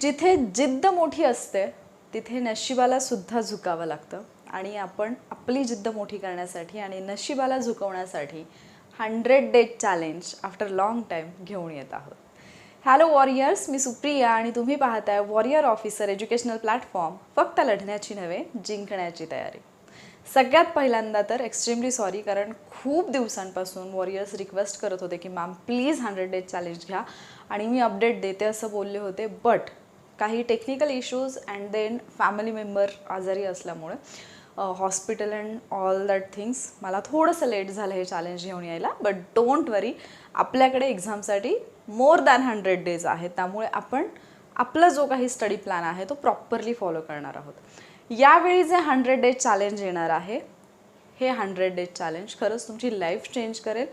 जिथे जिद्द मोठी असते तिथे नशिबाला सुद्धा झुकावं लागतं. आणि आपण आपली जिद्द मोठी करण्यासाठी आणि नशिबाला झुकवण्यासाठी hundred days challenge after long time घेऊन येत आहोत. हॅलो वॉरियर्स मी सुप्रिया आणि तुम्ही पाहताय वॉरियर ऑफिसर एज्युकेशनल प्लॅटफॉर्म फक्त लढण्याची नव्हे जिंकण्याची तयारी. सगळ्यात पहिल्यांदा तर एक्स्ट्रीमली सॉरी कारण खूप दिवसांपासून वॉरियर्स रिक्वेस्ट करत होते की ma'am please hundred days challenge घ्या. आणि मी अपडेट देते असं बोलले होते बट काही technical issues and then family member आजारी असल्यामुळे hospital and all that things मला थोडंसं लेट झालं हे चॅलेंज घेऊन यायला. बट डोंट वरी आपल्याकडे एक्झामसाठी मोर दॅन हंड्रेड डेज आहेत. त्यामुळे आपण आपला जो काही स्टडी प्लॅन आहे तो प्रॉपरली फॉलो करणार आहोत. यावेळी जे हंड्रेड डेज चॅलेंज येणार आहे हे हंड्रेड डेज चॅलेंज खरंच तुमची लाईफ चेंज करेल.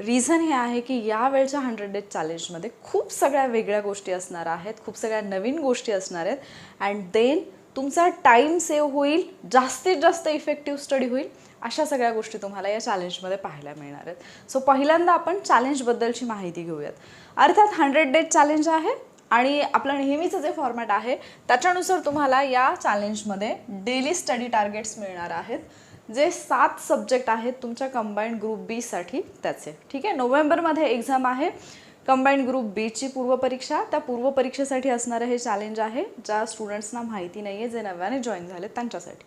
रिझन हे आहे की या वेळच्या हंड्रेड डेज चॅलेंजमध्ये खूप सगळ्या वेगळ्या गोष्टी असणार आहेत खूप सगळ्या नवीन गोष्टी असणार आहेत. अँड देन तुमचा टाईम सेव्ह होईल जास्तीत जास्त इफेक्टिव्ह स्टडी होईल अशा सगळ्या गोष्टी तुम्हाला या चॅलेंजमध्ये पाहायला मिळणार आहेत. सो पहिल्यांदा आपण चॅलेंजबद्दलची माहिती घेऊयात. अर्थात हंड्रेड डेज चॅलेंज आहे आणि आपलं नेहमीचं जे फॉर्मॅट आहे त्याच्यानुसार तुम्हाला या चॅलेंजमध्ये डेली स्टडी टार्गेट्स मिळणार आहेत. जे सात सब्जेक्ट आहेत तुमच्या कंबाईंड ग्रुप बीसाठी त्याचे ठीक आहे? नोव्हेंबरमध्ये एक्झाम आहे. कंबाईंड ग्रुप बीची पूर्वपरीक्षा त्या पूर्वपरीक्षेसाठी असणारं हे चॅलेंज आहे ज्या स्टुडंट्सना माहिती नाही आहे जे नव्याने जॉईन झाले त्यांच्यासाठी.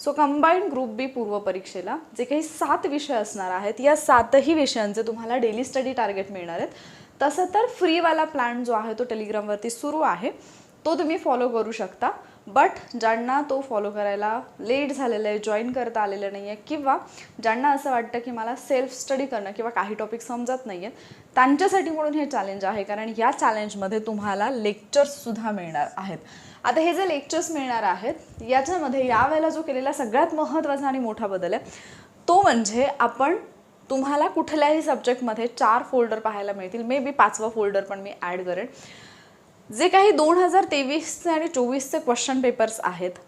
सो कंबाईंड ग्रुप बी पूर्वपरीक्षेला जे काही सात विषय असणार आहेत या सातही विषयांचे तुम्हाला डेली स्टडी टार्गेट मिळणार आहेत. तसं तर फ्रीवाला प्लॅन जो आहे तो टेलिग्रामवरती सुरू आहे. तो तुम्ही फॉलो करू शकता. बट ज्यांना तो फॉलो करायला लेट झालेलं आहे जॉईन करता आलेलं नाही आहे किंवा ज्यांना असं वाटतं की मला सेल्फ स्टडी करणं किंवा काही टॉपिक समजत नाही आहेत त्यांच्यासाठी म्हणून हे चॅलेंज आहे. कारण या चॅलेंजमध्ये तुम्हाला लेक्चर्ससुद्धा मिळणार आहेत. आता हे जे लेक्चर्स मिळणार आहेत याच्यामध्ये यावेळेला जो केलेला सगळ्यात महत्त्वाचा आणि मोठा बदल आहे तो म्हणजे आपण तुम्हाला कुठल्याही सब्जेक्टमध्ये चार फोल्डर पाहायला मिळतील. मे बी पाचवा फोल्डर पण मी ॲड करेन. जे काही दोन हजार तेवीसचे आणि चोवीसचे क्वेश्चन पेपर्स आहेत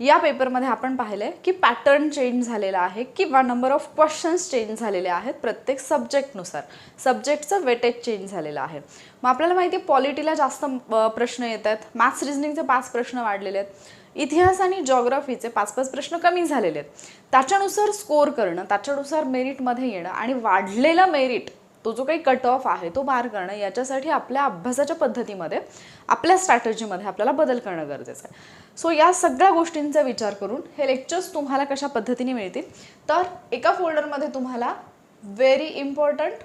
या पेपरमध्ये आपण पाहिलं की पॅटर्न चेंज झालेला आहे किंवा नंबर ऑफ क्वेश्चन्स चेंज झालेले आहेत प्रत्येक सब्जेक्टनुसार सब्जेक्टचं वेटेज चेंज झालेलं आहे. मग आपल्याला माहिती आहे पॉलिटीला जास्त प्रश्न येत आहेत. मॅथ्स रिजनिंगचे पाच प्रश्न वाढलेले आहेत. इतिहास आणि जॉग्रफीचे पाच पाच प्रश्न कमी झालेले आहेत. त्याच्यानुसार स्कोअर करणं त्याच्यानुसार मेरिटमध्ये येणं आणि वाढलेलं मेरिट तो जो काही कट ऑफ आहे तो पार करणं याच्यासाठी आपल्या अभ्यासाच्या पद्धतीमध्ये आपल्या स्ट्रॅटजीमध्ये आपल्याला बदल करणं गरजेचं आहे. सो या सगळ्या गोष्टींचा विचार करून हे लेक्चर्स तुम्हाला कशा पद्धतीने मिळतील? तर एका फोल्डरमध्ये तुम्हाला व्हेरी इम्पॉर्टंट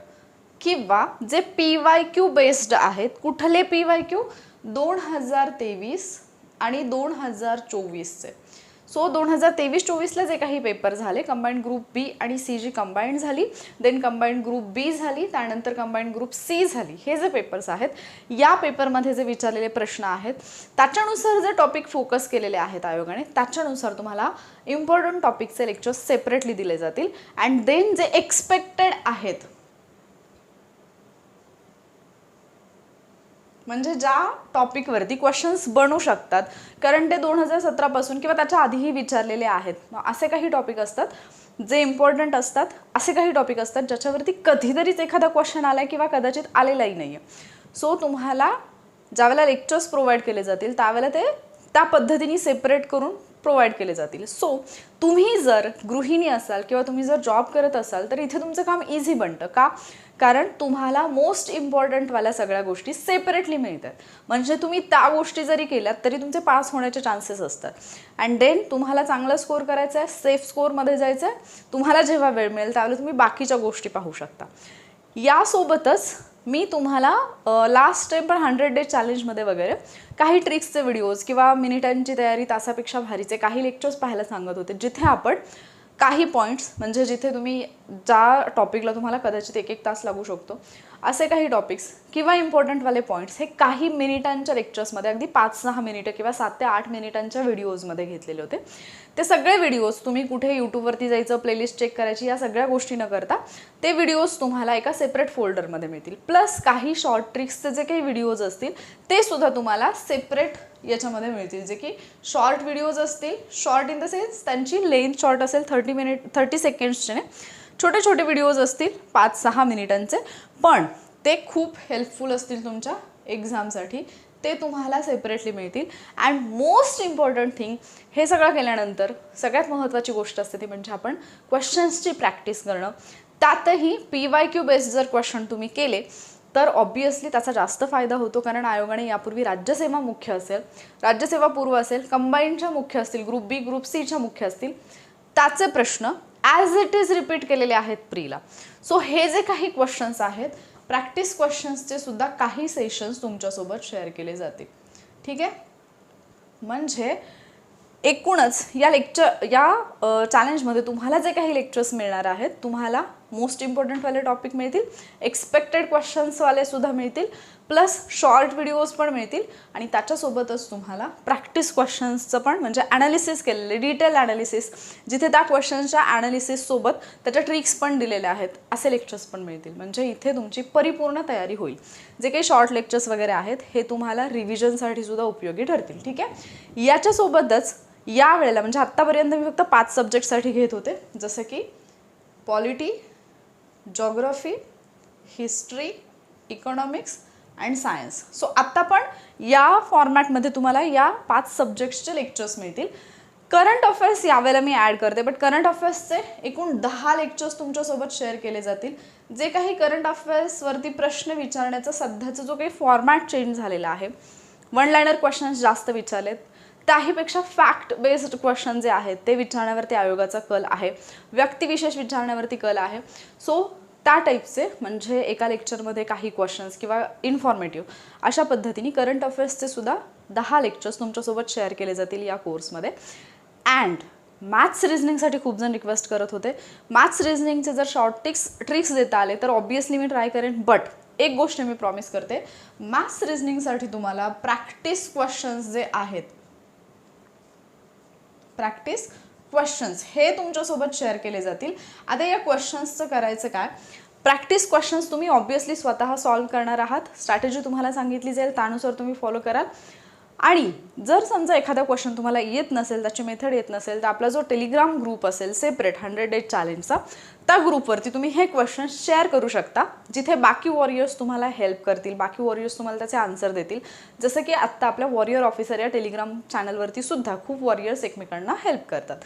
किंवा J P Y Q based आहेत कुठले पी वाय क्यू दोन हजार तेवीस आणि दोन हजार चोवीसचे. सो दोन हजार तेवीस चोवीसला जे काही पेपर झाले कंबाईंड ग्रुप बी आणि सी जी कंबाईंड झाली देन कंबाईंड ग्रुप बी झाली त्यानंतर कंबाईंड ग्रुप सी झाली हे जे पेपर्स आहेत या पेपरमध्ये जे विचारलेले प्रश्न आहेत त्याच्यानुसार जे टॉपिक फोकस केलेले आहेत आयोगाने त्याच्यानुसार तुम्हाला इम्पॉर्टंट टॉपिकचे लेक्चर्स सेपरेटली दिले जातील. अँड देन जे एक्सपेक्टेड आहेत म्हणजे ज्या टॉपिकवरती क्वेश्चन्स बनू शकतात कारण ते दोन हजार सतरापासून किंवा त्याच्या आधीही विचारलेले आहेत. मग असे काही टॉपिक असतात जे इम्पॉर्टंट असतात असे काही टॉपिक असतात ज्याच्यावरती कधीतरीच एखादा क्वेश्चन आला किंवा कदाचित आलेलाही नाही आहे सो तुम्हाला ज्यावेळेला लेक्चर्स प्रोव्हाइड केले जातील त्यावेळेला ते त्या पद्धतीने सेपरेट करून प्रोव्हाइड केले जातील. सो तुम्ही जर गृहिणी असाल किंवा तुम्ही जर जॉब करत असाल तर इथे तुमचं काम इझी बनतं. का? कारण तुम्हाला मोस्ट इम्पॉर्टंटवाल्या सगळ्या गोष्टी सेपरेटली मिळतात. म्हणजे तुम्ही त्या गोष्टी जरी केल्यात तरी तुमचे पास होण्याचे चान्सेस असतात. अँड देन तुम्हाला चांगला स्कोर करायचा आहे सेफ स्कोअरमध्ये जायचं आहे तुम्हाला जेव्हा वेळ मिळेल त्यावेळेला तुम्ही बाकीच्या गोष्टी पाहू शकता. यासोबतच मी तुम्हाला लास्ट टाइम पण हंड्रेड डेज चॅलेंजमध्ये वगैरे काही ट्रिक्सचे व्हिडिओज किंवा मिनिटांची तयारी तासापेक्षा भारीचे काही लेक्चर्स पाहायला सांगत होते जिथे आपण काही पॉईंट्स म्हणजे जिथे तुम्ही ज्या टॉपिकला तुम्हाला कदाचित एक एक तास लागू शकतो असे काही टॉपिक्स किंवा इम्पॉर्टंटवाले पॉईंट्स हे काही मिनिटांच्या लेक्चर्समध्ये अगदी पाच सहा मिनिटं किंवा सात ते आठ मिनिटांच्या व्हिडिओजमध्ये घेतलेले होते. ते सगळे व्हिडिओज तुम्ही कुठे यूट्यूबवरती जायचं प्लेलिस्ट चेक करायची या सगळ्या गोष्टी न करता ते व्हिडिओज तुम्हाला एका सेपरेट फोल्डरमध्ये मिळतील. प्लस काही शॉर्ट ट्रिक्सचे जे काही व्हिडिओज असतील ते सुद्धा तुम्हाला सेपरेट याच्यामध्ये मिळतील. जे की शॉर्ट व्हिडिओज असतील शॉर्ट इन द सेन्स त्यांची लेंथ शॉर्ट असेल थर्टी मिनिट थर्टी सेकंड्सचे छोटे छोटे व्हिडिओज असतील पाच सहा मिनिटांचे पण ते खूप हेल्पफुल असतील तुमच्या एक्झामसाठी ते तुम्हाला सेपरेटली मिळतील. अँड मोस्ट इम्पॉर्टंट थिंग हे सगळं केल्यानंतर सगळ्यात महत्त्वाची गोष्ट असते ती म्हणजे आपण क्वेश्चन्सची प्रॅक्टिस करणं. त्यातही पी वाय क्यू बेस्ड जर क्वेश्चन तुम्ही केले तर ऑब्वियसली त्याचा जास्त फायदा होतो कारण आयोगाने यापूर्वी राज्यसेवा मुख्य असेल राज्यसेवा पूर्व असेल कंबाईनच्या मुख्य असतील ग्रुप बी ग्रुप सीच्या मुख्य असतील त्याचे प्रश्न ॲज इट इज रिपीट केलेले आहेत प्रीला. सो हे जे काही क्वेश्चन्स आहेत प्रॅक्टिस क्वेश्चन्सचे सुद्धा काही सेशन्स तुमच्यासोबत शेअर केले जातील. ठीक आहे? म्हणजे एकूणच या लेक्चर या चॅलेंजमध्ये तुम्हाला जे काही लेक्चर्स मिळणार आहेत तुम्हाला मोस्ट इम्पॉर्टंटवाले टॉपिक मिळतील. एक्सपेक्टेड क्वेश्चन्सवाले सुद्धा मिळतील. प्लस शॉर्ट व्हिडिओज पण मिळतील. आणि त्याच्यासोबतच तुम्हाला प्रॅक्टिस क्वेश्चन्सचं पण म्हणजे ॲनालिसिस केलेले डिटेल ॲनालिसिस जिथे त्या क्वेश्चन्सच्या ॲनालिसिससोबत त्याच्या ट्रिक्स पण दिलेल्या आहेत. असे लेक्चर्स पण मिळतील. म्हणजे इथे तुमची परिपूर्ण तयारी होईल. जे काही शॉर्ट लेक्चर्स वगैरे आहेत हे तुम्हाला रिव्हिजनसाठी सुद्धा उपयोगी ठरतील. ठीक आहे? याच्यासोबतच या वेळेला म्हणजे आत्तापर्यंत मी फक्त पाच सब्जेक्टसाठी घेत होते. जसं की polity geography history economics and science so आत्ता पण या फॉर्मॅटमध्ये तुम्हाला या पाच सब्जेक्ट्सचे लेक्चर्स मिळतील. करंट अफेअर्स यावेळेला मी ॲड करते बट करंट अफेअर्सचे एकूण दहा लेक्चर्स तुमच्यासोबत शेअर केले जातील. जे काही करंट अफेअर्सवरती प्रश्न विचारण्याचा सध्याचा जो काही फॉर्मॅट चेंज झालेला आहे वन लायनर क्वेश्चन्स जास्त विचारलेत. त्याहीपेक्षा फॅक्ट बेस्ड क्वेश्चन जे आहेत ते विचारण्यावरती आयोगाचा कल आहे. व्यक्तिविशेष विचारण्यावरती कल आहे. सो त्या टाईपचे म्हणजे एका लेक्चरमध्ये काही क्वेश्चन्स किंवा इन्फॉर्मेटिव्ह अशा पद्धतीने करंट अफेअर्सचे सुद्धा दहा लेक्चर्स तुमच्यासोबत शेअर केले जातील या कोर्समध्ये अँड मॅथ्स रिझनिंगसाठी खूप जण रिक्वेस्ट करत होते. मॅथ्स रिझनिंगचे जर शॉर्ट टिक्स ट्रिक्स देता आले तर ऑब्वियसली मी ट्राय करेन. बट एक गोष्ट मी प्रॉमिस करते. मॅथ्स रिझनिंगसाठी तुम्हाला प्रॅक्टिस क्वेश्चन्स जे आहेत प्रॅक्टिस क्वेश्चन्स हे तुमच्यासोबत शेअर केले जातील. आता या क्वेश्चन्सचं करायचं काय? प्रॅक्टिस क्वेश्चन्स तुम्ही ऑब्वियसली स्वतः सॉल्व्ह करणार आहात. स्ट्रॅटेजी तुम्हाला सांगितली जाईल त्यानुसार तुम्ही फॉलो कराल. आणि जर समजा एखादा क्वेश्चन तुम्हाला येत नसेल त्याची मेथड येत नसेल तर आपला जो टेलिग्राम ग्रुप असेल सेपरेट हंड्रेड डेज चॅलेंजचा त्या ग्रुपवरती तुम्ही हे क्वेश्चन शेअर करू शकता जिथे बाकी वॉरियर्स तुम्हाला हेल्प करतील बाकी वॉरियर्स तुम्हाला त्याचे आन्सर देतील. जसं की आत्ता आपल्या वॉरियर ऑफिसर या टेलिग्राम चॅनलवरती सुद्धा खूप वॉरियर्स एकमेकांना हेल्प करतात.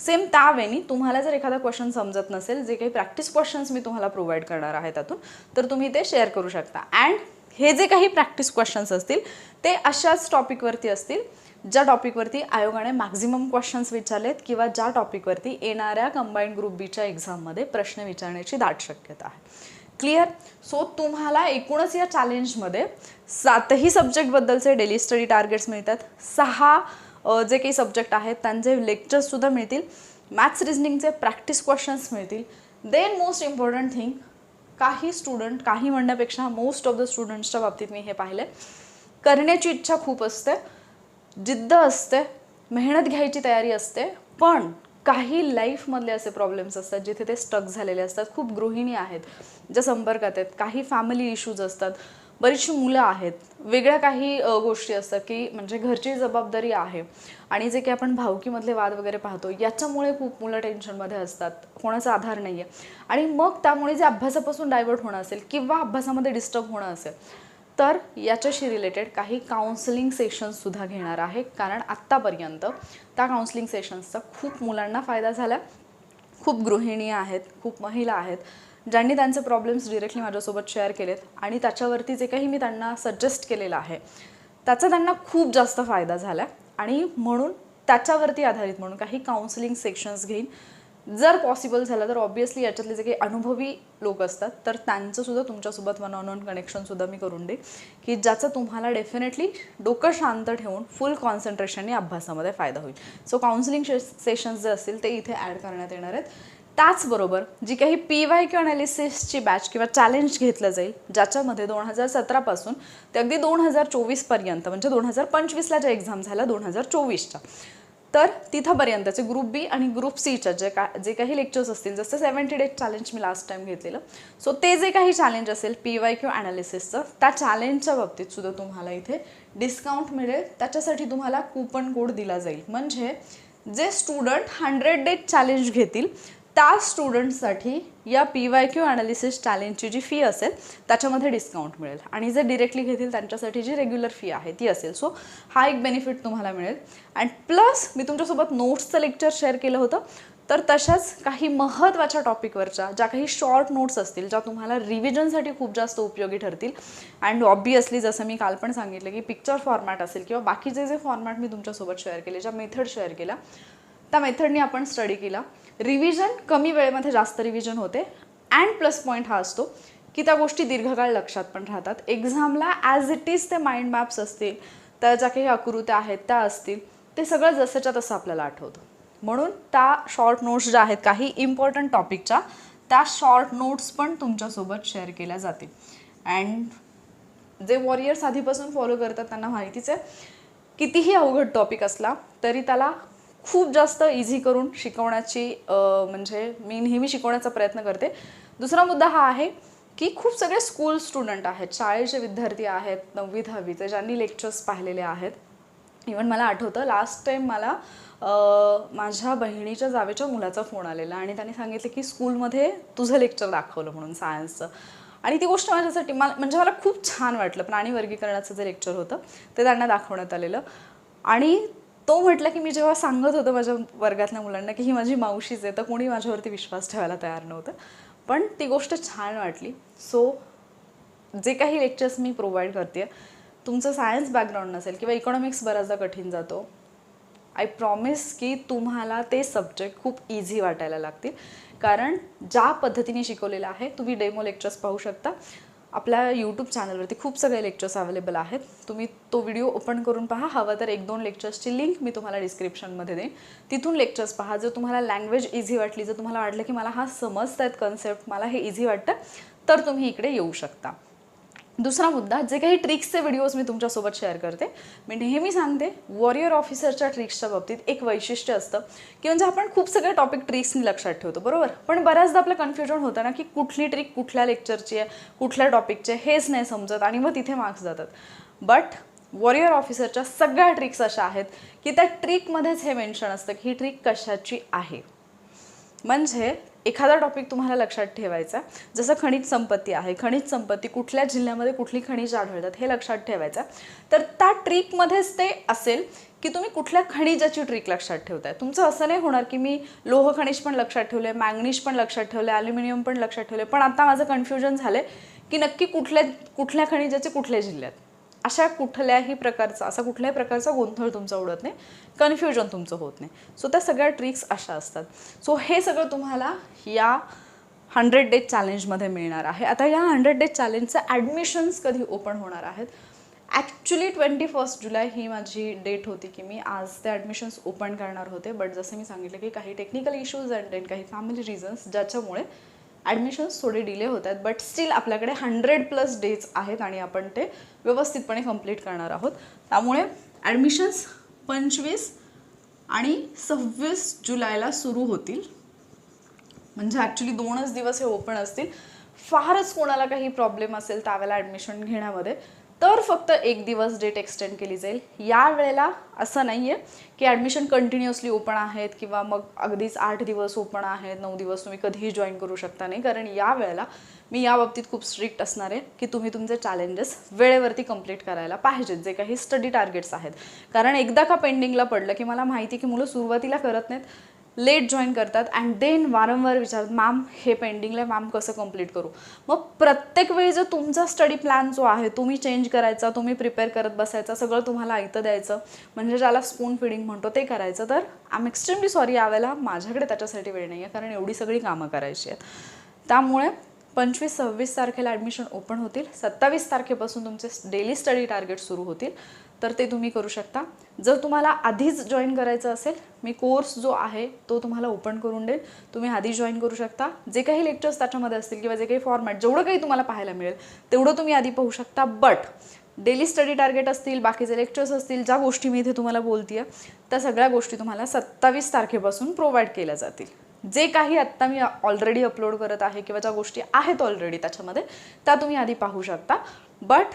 सेम त्यावेळी तुम्हाला जर एखादा क्वेश्चन समजत नसेल जे काही प्रॅक्टिस क्वेश्चन्स मी तुम्हाला प्रोव्हाइड करणार आहे त्यातून तर तुम्ही ते शेअर करू शकता. अँड हे जे काही प्रॅक्टिस क्वेश्चन्स असतील ते अशाच टॉपिकवरती असतील ज्या टॉपिकवरती आयोगाने मॅक्झिमम क्वेश्चन्स विचारलेत किंवा ज्या टॉपिकवरती येणाऱ्या कंबाईंड ग्रुप बीच्या एक्झाममध्ये प्रश्न विचारण्याची दाट शक्यता आहे. क्लिअर सो तुम्हाला एकूणच या चॅलेंजमध्ये सातही सब्जेक्टबद्दलचे डेली स्टडी टार्गेट्स मिळतात. सहा जे काही सब्जेक्ट आहेत त्यांचे लेक्चर्ससुद्धा मिळतील. मॅथ्स रिझनिंगचे प्रॅक्टिस क्वेश्चन्स मिळतील. देन मोस्ट इम्पॉर्टंट थिंग काही स्टुडंट काही म्हणण्यापेक्षा मोस्ट ऑफ द स्टुडंट्सच्या बाबतीत मी हे पाहिलं करण्याची इच्छा खूप असते जिद्द असते मेहनत घ्यायची तयारी असते पण काही लाईफमधले असे प्रॉब्लेम्स असतात जिथे ते स्टक झालेले असतात. खूप गृहिणी आहेत ज्या संपर्कात आहेत काही फॅमिली इश्यूज असतात. बरीचशी मुलं आहेत. वेगळ्या काही गोष्टी असतात की म्हणजे घरची जबाबदारी आहे आणि जे काही आपण भावकीमधले वाद वगैरे पाहतो याच्यामुळे खूप मुलं टेन्शनमध्ये असतात. कोणाचा आधार नाही आहे आणि मग त्यामुळे जे अभ्यासापासून डायवर्ट होणं असेल किंवा अभ्यासामध्ये डिस्टर्ब होणं असेल तर याच्याशी रिलेटेड काही काउन्सिलिंग सेशन्ससुद्धा घेणार आहे. कारण आत्तापर्यंत त्या काउन्सिलिंग सेशन्सचा खूप मुलांना फायदा झाला. खूप गृहिणी आहेत खूप महिला आहेत. ज्यांनी त्यांचे प्रॉब्लेम्स डिरेक्टली माझ्यासोबत शेअर केलेत आणि त्याच्यावरती जे काही मी त्यांना सजेस्ट केलेलं आहे त्याचा त्यांना खूप जास्त फायदा झाला आणि म्हणून त्याच्यावरती आधारित म्हणून काही काउन्सिलिंग सेक्शन्स घेईन. जर पॉसिबल झालं तर ऑब्वियसली याच्यातले जे काही अनुभवी लोक असतात तर त्यांचंसुद्धा तुमच्यासोबत वन ऑन वन कनेक्शनसुद्धा मी करून देईन. की ज्याचं तुम्हाला डेफिनेटली डोकं शांत ठेवून फुल कॉन्सन्ट्रेशनने अभ्यासामध्ये फायदा होईल. सो काउन्सिलिंग सेशन्स जे असतील ते इथे ॲड करण्यात येणार आहेत. त्याचबरोबर जी काही पी वाय क्यू अनालिसिसची बॅच किंवा चॅलेंज घेतलं जाईल ज्याच्यामध्ये दोन हजार सतरापासून ते अगदी दोन हजार चोवीसपर्यंत म्हणजे दोन हजार पंचवीसला ज्या एक्झाम झाल्या दोन हजार चोवीसच्या. तर तिथंपर्यंतचे ग्रुप बी आणि ग्रुप सीच्या जे का जे काही लेक्चर्स असतील जसं सेव्हन्टी डेज चॅलेंज मी लास्ट टाईम घेतलेलं सो ते जे काही चॅलेंज असेल पी वाय क्यू ॲनालिसिसचं त्या चॅलेंजच्या बाबतीत सुद्धा तुम्हाला इथे डिस्काउंट मिळेल. त्याच्यासाठी तुम्हाला कूपन कोड दिला जाईल. म्हणजे जे स्टुडंट हंड्रेड डेज चॅलेंज घेतील त्या स्टुडंटसाठी या पी वाय क्यू ॲनालिसिस चॅलेंजची जी फी असेल त्याच्यामध्ये डिस्काउंट मिळेल. आणि जे डिरेक्टली घेतील त्यांच्यासाठी जी रेग्युलर फी आहे ती असेल. सो हा एक बेनिफिट तुम्हाला मिळेल. अँड प्लस मी तुमच्यासोबत नोट्सचं लेक्चर शेअर केलं होतं. तर तशाच काही महत्त्वाच्या टॉपिकवरच्या ज्या काही शॉर्ट नोट्स असतील ज्या तुम्हाला रिव्हिजनसाठी खूप जास्त उपयोगी ठरतील. अँड ऑब्वियसली जसं मी काल पण सांगितलं की पिक्चर फॉर्मॅट असेल किंवा बाकीचे जे फॉर्मॅट मी तुमच्यासोबत शेअर केले ज्या मेथड शेअर केल्या त्या मेथडनी आपण स्टडी केला. रिव्हिजन कमी वेळेमध्ये जास्त रिव्हिजन होते. अँड प्लस पॉईंट हा असतो की त्या गोष्टी दीर्घकाळ लक्षात पण राहतात. एक्झामला ॲज इट इज ते माइंड मॅप्स असतील त्या ज्या काही आकृत्या आहेत त्या असतील ते सगळं जसंच्या तसं आपल्याला आठवतं. म्हणून त्या शॉर्ट नोट्स ज्या आहेत काही इम्पॉर्टंट टॉपिकच्या त्या शॉर्ट नोट्स पण तुमच्यासोबत शेअर केल्या जातील. अँड जे वॉरियर्स आधीपासून फॉलो करतात त्यांना माहितीच आहे कितीही अवघड टॉपिक असला तरी त्याला खूप जास्त इझी करून शिकवण्याची म्हणजे मी नेहमी शिकवण्याचा प्रयत्न करते. दुसरा मुद्दा हा आहे की खूप सगळे स्कूल स्टुडंट आहेत शाळेचे विद्यार्थी आहेत नववी दहावीचे ज्यांनी लेक्चर्स पाहिलेले आहेत. इवन मला आठवतं लास्ट टाईम मला माझ्या बहिणीच्या जावेच्या मुलाचा फोन आलेला आणि त्यांनी सांगितलं की स्कूलमध्ये तुझं लेक्चर दाखवलं म्हणून सायन्सचं आणि ती गोष्ट माझ्यासाठी मला म्हणजे मला खूप छान वाटलं प्राणी वर्गीकरणाचं जे लेक्चर होतं ते त्यांना दाखवण्यात आलेलं. आणि तो म्हटलं की मी जेव्हा सांगत होतं माझ्या वर्गातल्या मुलांना की ही माझी मावशीच आहे तर कोणी माझ्यावरती विश्वास ठेवायला तयार नव्हतं. पण ती गोष्ट छान वाटली. सो जे काही लेक्चर्स मी प्रोव्हाइड करते तुमचं सायन्स बॅकग्राऊंड नसेल किंवा इकॉनॉमिक्स बऱ्याचदा कठीण जातो आय प्रॉमिस की तुम्हाला ते सब्जेक्ट खूप इझी वाटायला लागतील. कारण ज्या पद्धतीने शिकवलेलं आहे तुम्ही डेमो लेक्चर्स पाहू शकता. आपल्या यूट्यूब चॅनलवरती खूप सगळे लेक्चर्स अवेलेबल आहेत. तुम्ही तो व्हिडिओ ओपन करून पहा. हवं तर एक दोन लेक्चर्सची लिंक मी तुम्हाला डिस्क्रिप्शनमध्ये देईन. तिथून लेक्चर्स पहा. जर तुम्हाला लँग्वेज इझी वाटली जर तुम्हाला वाटलं की मला हा समजत आहेत कन्सेप्ट मला हे इझी वाटतं तर तुम्ही इकडे येऊ शकता. दुसरा मुद्दा जे काही ट्रिक्सचे व्हिडिओज मी तुमच्यासोबत शेअर करते मी नेहमी सांगते वॉरियर ऑफिसरच्या ट्रिक्सच्या बाबतीत एक वैशिष्ट्य असतं की म्हणजे आपण खूप सगळे टॉपिक ट्रिक्सनी लक्षात ठेवतो बरोबर? पण बऱ्याचदा आपलं कन्फ्युजन होतं ना की कुठली ट्रिक कुठल्या लेक्चरची आहे कुठल्या टॉपिकची आहे हेच नाही समजत आणि मग तिथे मार्क्स जातात. बट वॉरियर ऑफिसरच्या सगळ्या ट्रिक्स अशा आहेत की त्या ट्रिकमध्येच हे मेन्शन असतं की ही ट्रिक कशाची आहे. म्हणजे एखादा टॉपिक तुम्हाला लक्षात ठेवायचा जसं खनिज संपत्ती आहे खनिज संपत्ती कुठल्या जिल्ह्यामध्ये कुठली खनिज आढळतात हे लक्षात ठेवायचं तर त्या ट्रिकमध्येच ते असेल की तुम्ही कुठल्या खनिजाची ट्रिक लक्षात ठेवताय. तुमचं असं नाही होणार की मी लोह खनिज पण लक्षात ठेवले मॅग्नीज पण लक्षात ठेवले ॲल्युमिनियम पण लक्षात ठेवले पण आता माझं कन्फ्युजन झालं की नक्की कुठल्या कुठल्या खनिजाचे कुठल्या जिल्ह्यात अशा कुठल्याही प्रकारचा असा कुठल्याही प्रकारचा गोंधळ तुमचा उडत नाही. कन्फ्युजन तुमचं होत नाही. सो त्या सगळ्या ट्रिक्स अशा असतात. सो हे सगळं तुम्हाला या हंड्रेड डेज चॅलेंजमध्ये मिळणार आहे. आता या हंड्रेड डेज चॅलेंजचं ॲडमिशन्स कधी ओपन होणार आहेत? ॲक्च्युली ट्वेंटी फर्स्ट जुलै ही माझी डेट होती की मी आज ते ॲडमिशन्स ओपन करणार होते. बट जसं मी सांगितलं की काही टेक्निकल इश्यूज अँड काही फॅमिली रिझन्स ज्याच्यामुळे ॲडमिशन्स थोडे डिले होत आहेत बट स्टील आपल्याकडे हंड्रेड प्लस डेज आहेत आणि आपण ते व्यवस्थितपणे कंप्लीट करणार आहोत. त्यामुळे ॲडमिशन्स पंचवीस आणि सव्वीस जुलैला सुरू होतील. म्हणजे ॲक्च्युली दोनच दिवस हे ओपन असतील. फारच कोणाला काही प्रॉब्लेम असेल त्यावेळेला ॲडमिशन घेण्यामध्ये. तर फक्त एक दिवस डेट एक्सटेंड केली जाईल. या वेळेला असं नाही आहे की ॲडमिशन कंटिन्युअसली ओपन आहेत किंवा मग अगदीच आठ दिवस ओपन आहेत नऊ दिवस तुम्ही कधीही जॉईन करू शकता नाही. कारण या वेळेला मी या बाबतीत खूप स्ट्रिक्ट असणार आहे की तुम्ही तुमचे चॅलेंजेस वेळेवरती कंप्लीट करायला पाहिजेत जे काही स्टडी टार्गेट्स आहेत. कारण एकदा का पेंडिंगला पडलं की मला माहिती की मुलं सुरुवातीला करत नाहीत लेट जॉईन करतात अँड देन वारंवार विचारतात मॅम हे पेंडिंगला आहे मॅम कसं कंप्लीट करू? मग प्रत्येक वेळी जो तुमचा स्टडी प्लॅन जो आहे तुम्ही चेंज करायचा तुम्ही प्रिपेअर करत बसायचा सगळं तुम्हाला ऐकतं द्यायचं म्हणजे ज्याला स्पून फिडिंग म्हणतो ते करायचं तर आय एम एक्स्ट्रीमली सॉरी यावेळेला माझ्याकडे त्याच्यासाठी वेळ नाही आहे कारण एवढी सगळी कामं करायची आहेत. त्यामुळे पंचवीस सव्वीस तारखेला ॲडमिशन ओपन होतील. सत्तावीस तारखेपासून तुमचे डेली स्टडी टार्गेट सुरू होतील. तर ते तुम्ही करू शकता. जर तुम्हाला आधीच जॉईन करायचं असेल मी कोर्स जो आहे तो तुम्हाला ओपन करून देईल. तुम्ही आधी जॉईन करू शकता. जे काही लेक्चर्स त्याच्यामध्ये असतील किंवा जे काही फॉर्मॅट जेवढं काही तुम्हाला पाहायला मिळेल तेवढं तुम्ही आधी पाहू शकता. बट डेली स्टडी टार्गेट असतील बाकीचे लेक्चर्स असतील ज्या गोष्टी मी इथे तुम्हाला बोलते आहे त्या सगळ्या गोष्टी तुम्हाला सत्तावीस तारखेपासून प्रोव्हाइड केल्या जातील. जे काही आत्ता मी ऑलरेडी अपलोड करत आहे किंवा ज्या गोष्टी आहेत ऑलरेडी त्याच्यामध्ये त्या तुम्ही आधी पाहू शकता. बट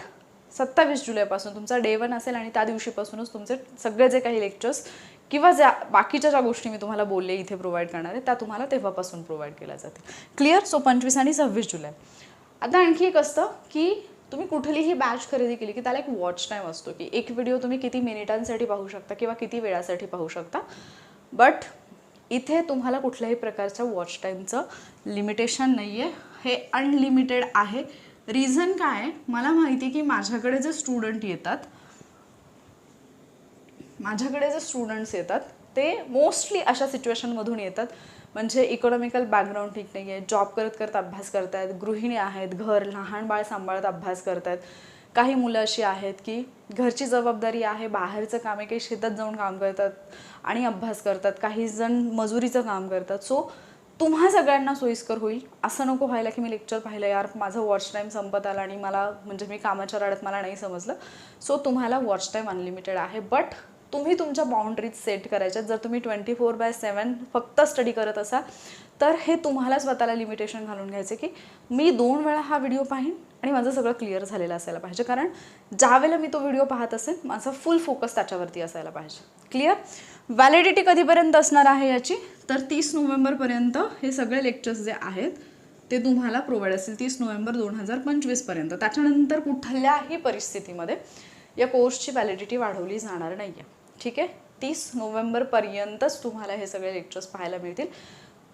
सत्तावीस जुलैपासून तुमचा डे वन असेल आणि त्या दिवशीपासूनच तुमचे सगळे जे काही लेक्चर्स किंवा ज्या बाकीच्या ज्या गोष्टी मी तुम्हाला बोलले इथे प्रोव्हाइड करणार आहे त्या तुम्हाला तेव्हापासून प्रोव्हाइड केल्या जातील. क्लिअर सो पंचवीस आणि सव्वीस जुलै. आता आणखी एक असतं की तुम्ही कुठलीही बॅच खरेदी केली की त्याला एक वॉच टाईम असतो की एक व्हिडिओ तुम्ही किती मिनिटांसाठी पाहू शकता किंवा किती वेळासाठी पाहू शकता. बट इथे तुम्हाला कुठल्याही प्रकारच्या वॉच टाईमचं लिमिटेशन नाही आहे हे अनलिमिटेड आहे. रिझन काय आहे? मला माहिती आहे की माझ्याकडे जे स्टुडंट येतात माझ्याकडे जे स्टुडंट्स येतात ते मोस्टली अशा सिच्युएशनमधून येतात. म्हणजे इकॉनॉमिकल बॅकग्राऊंड ठीक नाही आहे जॉब करत करत अभ्यास करतायत. गृहिणी आहेत घर लहान बाळ सांभाळत अभ्यास करतायत. काही मुलं अशी आहेत की घरची जबाबदारी आहे बाहेरचं काम आहे काही शेतात जाऊन काम करतात आणि अभ्यास करतात काही जण मजुरीचं काम करतात. सो तुम्हा सगळ्यांना सोयीस्कर होईल. असं नको व्हायला की मी लेक्चर पाहिलं यार माझं वॉच टाईम संपत आला आणि मला म्हणजे मी कामाच्या राड्यात मला नाही समजलं. सो तुम्हाला वॉच टाईम अनलिमिटेड आहे बट तुम्ही तुमच्या बाउंड्रीज सेट करायच्यात. जर तुम्ही ट्वेंटी फोर बाय सेवन फक्त स्टडी करत असाल तर हे तुम्हाला स्वतःला लिमिटेशन घालून घ्यायचे की मी दोन वेळा हा व्हिडिओ पाहीन आणि माझं सगळं क्लिअर झालेलं असायला पाहिजे. कारण ज्यावेळेला मी तो व्हिडिओ पाहत असेल माझा फुल फोकस त्याच्यावरती असायला पाहिजे. क्लिअर व्हॅलिडिटी कधीपर्यंत असणार आहे याची? तर तीस नोव्हेंबरपर्यंत हे सगळे लेक्चर्स जे आहेत ते तुम्हाला प्रोव्हाइड असतील. तीस नोव्हेंबर दोन हजार पंचवीसपर्यंत त्याच्यानंतर कुठल्याही परिस्थितीमध्ये या कोर्सची व्हॅलिडिटी वाढवली जाणार नाही आहे ठीक आहे? तीस नोव्हेंबरपर्यंतच तुम्हाला हे सगळे लेक्चर्स पाहायला मिळतील.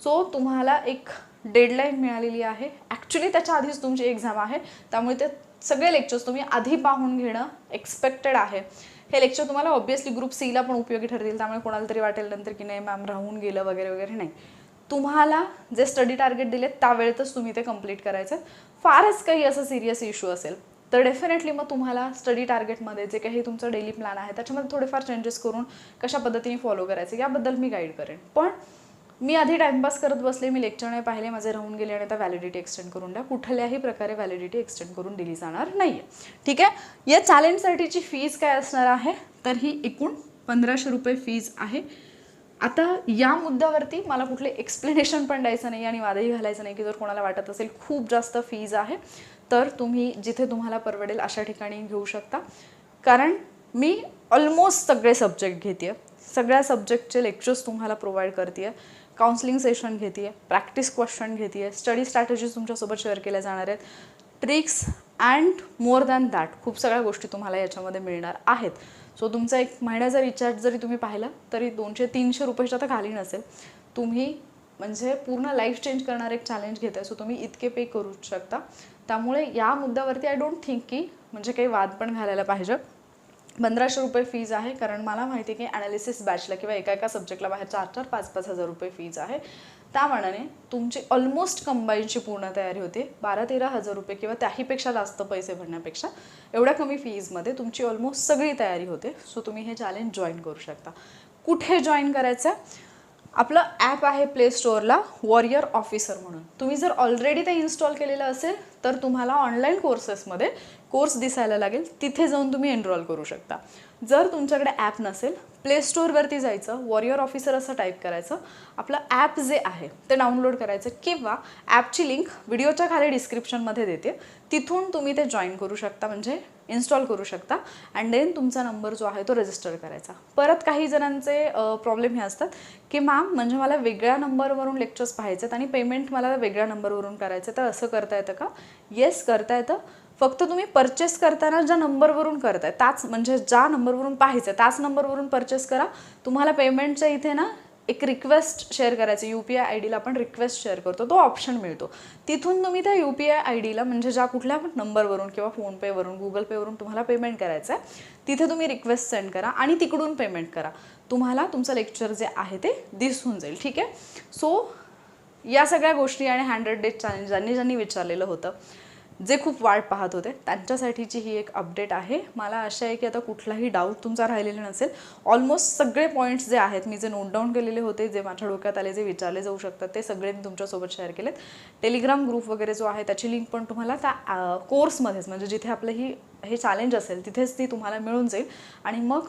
सो तुम्हाला एक डेडलाईन मिळालेली आहे. ॲक्च्युली त्याच्या आधीच तुमची एक्झाम आहे. त्यामुळे ते सगळे लेक्चर्स तुम्ही आधी पाहून घेणं एक्सपेक्टेड आहे. हे लेक्चर तुम्हाला ऑब्विसली ग्रुप सीला पण उपयोगी ठरतील. त्यामुळे कोणाला तरी वाटेल नंतर की नाही मॅम राहून गेलं वगैरे वगैरे नाही. तुम्हाला जे स्टडी टार्गेट दिले त्यावेळेतच तुम्ही ते कंप्लीट करायचं फारच काही असं सिरियस इश्यू असेल. तर डेफिनेटली मग तुम्हाला स्टडी टार्गेटमध्ये जे काही तुमचं डेली प्लॅन आहे त्याच्यामध्ये थोडेफार चेंजेस करून कशा पद्धतीने फॉलो करायचे याबद्दल मी गाईड करेन. पण मी आधी टाइमपास करत बसले मी लेक्चर नाही पाहिले माझे राहून गेले आणि आता व्हॅलिडिटी एक्सटेंड करून द्या. कुठल्याही प्रकारे व्हॅलिडिटी एक्सटेंड करून दिली जाणार नाही आहे ठीक आहे? या चॅलेंजसाठीची फीज काय असणार आहे? तर ही एकूण पंधराशे रुपये फीज आहे. आता या मुद्द्यावरती मला कुठले एक्सप्लेनेशन पण द्यायचं नाही आणि वादही घालायचं नाही की जर कोणाला वाटत असेल खूप जास्त फीज आहे तर तुम्ही जिथे तुम्हाला परवडेल अशा ठिकाणी घेऊ शकता. कारण मी ऑलमोस्ट सगळे सब्जेक्ट घेते सगळ्या सब्जेक्टचे लेक्चर्स तुम्हाला प्रोव्हाइड करते काउन्सिलिंग सेशन घेते प्रॅक्टिस क्वेश्चन घेते स्टडी स्ट्रॅटेजीज तुमच्यासोबत शेअर केल्या जाणार आहेत. Tricks and more than that खूप सगळ्या गोष्टी तुम्हाला याच्यामध्ये मिळणार आहेत. सो तुमचा एक महिन्याचा रिचार्ज जरी तुम्ही पाहिला तरी दोनशे तीनशे रुपयेच्या तर खाली नसेल. तुम्ही म्हणजे पूर्ण लाईफ चेंज करणारं एक चॅलेंज घेत आहे सो तुम्ही इतके पे करू शकता. त्यामुळे या मुद्द्यावरती आय डोंट थिंक की म्हणजे काही वाद पण घालायला पाहिजे. पंधराशे रुपये फीज आहे कारण मला माहिती आहे की ॲनालिसिस बॅचला किंवा एका एका सब्जेक्टला बाहेर चार चार पाच पाच हजार रुपये फीज आहे. त्या मानाने तुमची ऑलमोस्ट कंबाईनची पूर्ण तयारी होते. बारा तेरा हजार रुपये किंवा त्याहीपेक्षा जास्त पैसे भरण्यापेक्षा एवढ्या कमी फीजमध्ये तुमची ऑलमोस्ट सगळी तयारी होते. सो तुम्ही हे चॅलेंज जॉईन करू शकता. कुठे जॉईन करायचं आपलं ॲप आहे प्ले स्टोअरला वॉरियर ऑफिसर म्हणून. तुम्ही जर ऑलरेडी ते इन्स्टॉल केलेलं असेल तर तुम्हाला ऑनलाईन कोर्सेसमध्ये कोर्स दिसायला लागेल. तिथे जाऊन तुम्ही एनरोल करू शकता. जर तुमच्याकडे ॲप नसेल प्ले स्टोअरवरती जायचं वॉरियर ऑफिसर असं टाईप करायचं आपलं ॲप जे आहे ते डाउनलोड करायचं किंवा ॲपची लिंक व्हिडिओच्या खाली डिस्क्रिप्शनमध्ये देते. तिथून तुम्ही ते जॉईन करू शकता म्हणजे इन्स्टॉल करू शकता. अँड देन तुमचा नंबर जो आहे तो रजिस्टर करायचा. परत काही जणांचे प्रॉब्लेम हे असतात की मॅम म्हणजे मला वेगळ्या नंबरवरून लेक्चर्स पाहायचे आहेत आणि पेमेंट मला वेगळ्या नंबरवरून करायचं तर असं करता येतं का? येस करता येतं. फक्त तुम्ही परचेस करताना ज्या नंबरवरून करताय त्याच म्हणजे ज्या नंबरवरून पाहायचं त्याच नंबरवरून परचेस करा. तुम्हाला पेमेंटच्या इथे ना एक रिक्वेस्ट शेअर करायचं यू पी आय आय डीला आपण रिक्वेस्ट शेअर करतो तो ऑप्शन मिळतो. तिथून तुम्ही त्या यू पी आय आय डीला म्हणजे ज्या कुठल्या नंबरवरून किंवा फोनपेवरून गुगल पेवरून तुम्हाला पेमेंट करायचं आहे तिथे तुम्ही रिक्वेस्ट सेंड करा आणि तिकडून पेमेंट करा. तुम्हाला तुमचं लेक्चर जे आहे ते दिसून जाईल ठीक आहे? सो या सगळ्या गोष्टी आणि हँड्रेड डेज चॅलेंज ज्यांनी ज्यांनी विचारलेलं होतं जे खूप वाट पाहत होते त्यांच्यासाठीची ही एक अपडेट आहे. मला आशा आहे की आता कुठलाही डाऊट तुमचा राहिलेला नसेल ऑलमोस्ट सगळे पॉईंट्स जे आहेत मी जे नोट डाऊन केलेले होते जे माझ्या डोक्यात आले जे विचारले जाऊ शकतात ते सगळे मी तुमच्यासोबत शेअर केलेत. टेलिग्राम ग्रुप वगैरे जो आहे त्याची लिंक पण तुम्हाला त्या कोर्समध्येच म्हणजे जिथे आपलं ही हे चॅलेंज असेल तिथेच ती तुम्हाला मिळून जाईल. आणि मग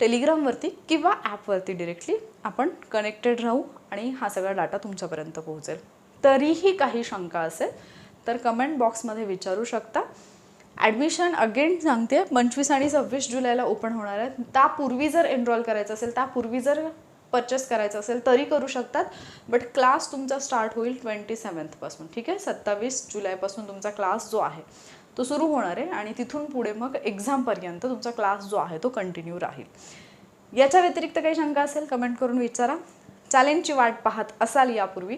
टेलिग्रामवरती किंवा ॲपवरती डिरेक्टली आपण कनेक्टेड राहू आणि हा सगळा डाटा तुमच्यापर्यंत पोहोचेल. तरीही काही शंका असेल तर कमेंट बॉक्समध्ये विचारू शकता. ॲडमिशन अगेन सांगते पंचवीस आणि सव्वीस जुलैला ओपन होणार आहे त्यापूर्वी जर एनरोल करायचं असेल त्यापूर्वी जर परचेस करायचं असेल तरी करू शकतात. बट क्लास तुमचा स्टार्ट होईल ट्वेंटी सेवन्थपासून ठीक आहे? सत्तावीस जुलैपासून तुमचा क्लास जो आहे तो सुरू होणार आहे. आणि तिथून पुढे मग एक्झामपर्यंत तुमचा क्लास जो आहे तो कंटिन्यू राहील. याच्या व्यतिरिक्त काही शंका असेल कमेंट करून विचारा. चॅलेंजची वाट पाहत असाल यापूर्वी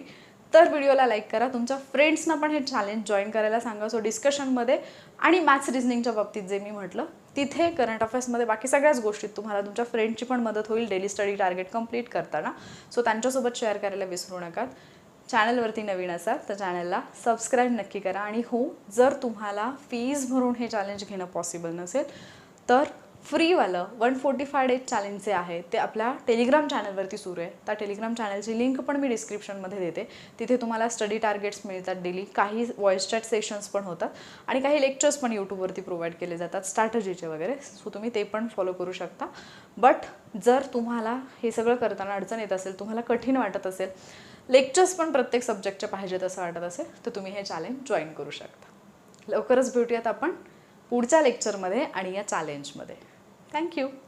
तर व्हिडिओला लाईक करा. तुमच्या फ्रेंड्सना पण हे चॅलेंज जॉईन करायला सांगा. सो डिस्कशनमध्ये आणि मॅथ्स रिझनिंगच्या बाबतीत जे मी म्हटलं तिथे करंट अफेअर्समध्ये बाकी सगळ्याच गोष्टीत तुम्हाला तुमच्या फ्रेंडची पण मदत होईल. डेली स्टडी टार्गेट कंप्लीट करताना. सो त्यांच्यासोबत शेअर करायला विसरू नका. चॅनलवरती नवीन असाल तर चॅनलला सबस्क्राईब नक्की करा. आणि हो जर तुम्हाला फीज भरून हे चॅलेंज घेणं पॉसिबल नसेल तर फ्रीवालं one forty five days challenge जे आहे. ते आपल्या टेलिग्राम चॅनलवरती सुरू आहे. त्या टेलिग्राम चॅनलची लिंक पण मी डिस्क्रिप्शनमध्ये देते. तिथे तुम्हाला स्टडी टार्गेट्स मिळतात डेली. काही व्हॉइस चॅट सेशन्स पण होतात. आणि काही लेक्चर्स पण यूट्यूबवरती प्रोव्हाइड केले जातात. स्ट्रॅटजीचे वगैरे. सो तुम्ही ते पण फॉलो करू शकता. बट जर तुम्हाला हे सगळं करताना अडचण येत असेल तुम्हाला कठीण वाटत असेल लेक्चर्स पण प्रत्येक सब्जेक्टचे पाहिजेत असं वाटत असेल तर तुम्ही हे चॅलेंज जॉईन करू शकता. लवकरच भेटूयात आपण पुढच्या लेक्चरमध्ये आणि या चॅलेंजमध्ये. Thank you.